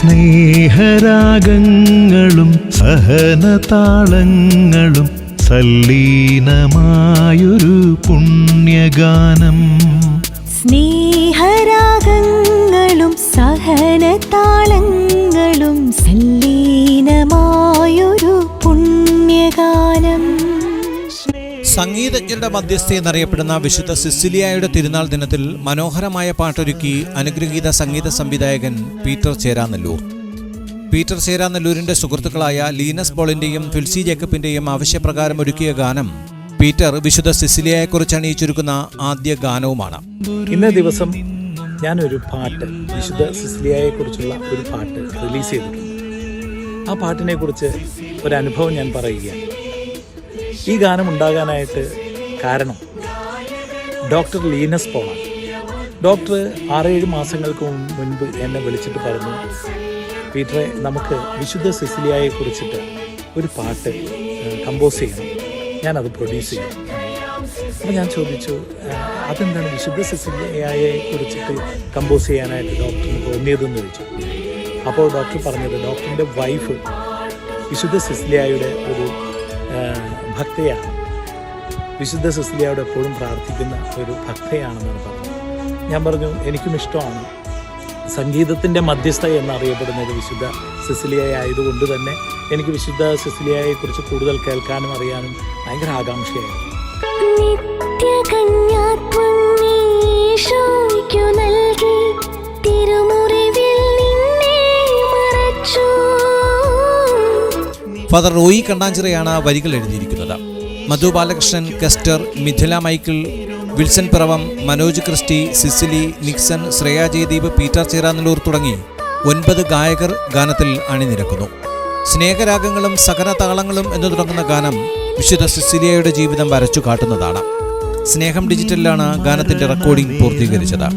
സ്നേഹരാഗങ്ങളും സഹനതാളങ്ങളും സല്ലീനമായൊരു പുണ്യഗാനം. സ്നേഹരാഗങ്ങളും സഹനതാളങ്ങളും സംഗീതജ്ഞരുടെ മധ്യസ്ഥ എന്നറിയപ്പെടുന്ന വിശുദ്ധ സിസിലിയായുടെ തിരുനാൾ ദിനത്തിൽ മനോഹരമായ പാട്ടൊരുക്കി അനുഗ്രഹീത സംഗീത സംവിധായകൻ പീറ്റർ ചേരാനല്ലൂർ. പീറ്റർ ചേരാനല്ലൂരിന്റെ സുഹൃത്തുക്കളായ ലീനസ് ബോളിന്റെയും ഫിൽസി ജേക്കബിന്റെയും ആവശ്യപ്രകാരം ഒരുക്കിയ ഗാനം പീറ്റർ വിശുദ്ധ സിസിലിയയെക്കുറിച്ച് അണിയിച്ചൊരുക്കുന്ന ആദ്യ ഗാനവുമാണ്. ഇന്ന ദിവസം ഞാനൊരു പാട്ട് വിശുദ്ധ സിസിലിയയെക്കുറിച്ചുള്ള ഒരു പാട്ട് റിലീസ് ചെയ്തിട്ടുണ്ട്. ആ പാട്ടിനെ കുറിച്ച് ഒരു അനുഭവം ഞാൻ പറയുകയാണ്. ഈ ഗാനം ഉണ്ടാകാനായിട്ട് കാരണം ഡോക്ടർ ലീനസ് പോളാണ് ഡോക്ടർ ആറേഴ് മാസങ്ങൾക്ക് മുൻപ് എന്നെ വിളിച്ചിട്ട് പറഞ്ഞു പീറ്ററെ നമുക്ക് വിശുദ്ധ സിസിലിയായെ കുറിച്ചിട്ട് ഒരു പാട്ട് കമ്പോസ് ചെയ്യണം. ഞാനത് പ്രൊഡ്യൂസ് ചെയ്യും. അപ്പോൾ ഞാൻ ചോദിച്ചു അതെന്താണ് വിശുദ്ധ സിസിലിയായെ കുറിച്ചിട്ട് കമ്പോസ് ചെയ്യാനായിട്ട് ഡോക്ടറിന് തോന്നിയതെന്ന് ചോദിച്ചു. അപ്പോൾ ഡോക്ടർ പറഞ്ഞത് ഡോക്ടറിന്റെ വൈഫ് വിശുദ്ധ സിസിലിയായുടെ ഒരു ഭക്തയാണ്. വിശുദ്ധ സിസിലിയയോട് എപ്പോഴും പ്രാർത്ഥിക്കുന്ന ഒരു ഭക്തയാണെന്നാണ് പറഞ്ഞത്. ഞാൻ പറഞ്ഞു എനിക്കും ഇഷ്ടമാണ്. സംഗീതത്തിന്റെ മധ്യസ്ഥ എന്നറിയപ്പെടുന്നത് വിശുദ്ധ സിസിലിയ ആയതുകൊണ്ട് തന്നെ എനിക്ക് വിശുദ്ധ സിസിലിയയെക്കുറിച്ച് കൂടുതൽ കേൾക്കാനും അറിയാനും ഭയങ്കര ആകാംക്ഷയായിരുന്നു. ഫാദർ റോയി കണ്ണാഞ്ചിറയാണ് വരികൾ എഴുതിയിരിക്കുന്നത്. Madhu Balakrishnan Kester Mithila Michael Wilson Piravom Manoj Christy Cicily Nixon Shreya Jayadeep Peter Cheranallur തുടങ്ങി ഒൻപത് ഗായകർ ഗാനത്തിൽ അണിനിരക്കുന്നു. സ്നേഹരാഗങ്ങളും സകല താളങ്ങളും എന്ന് തുടങ്ങുന്ന ഗാനം വിശുദ്ധ സിസിലിയയുടെ ജീവിതം വരച്ചു കാട്ടുന്നതാണ്. സ്നേഹം ഡിജിറ്റലിലാണ് ഗാനത്തിന്റെ recording പൂർത്തീകരിച്ചത്.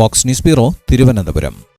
Vox news bureau Thiruvananthapuram.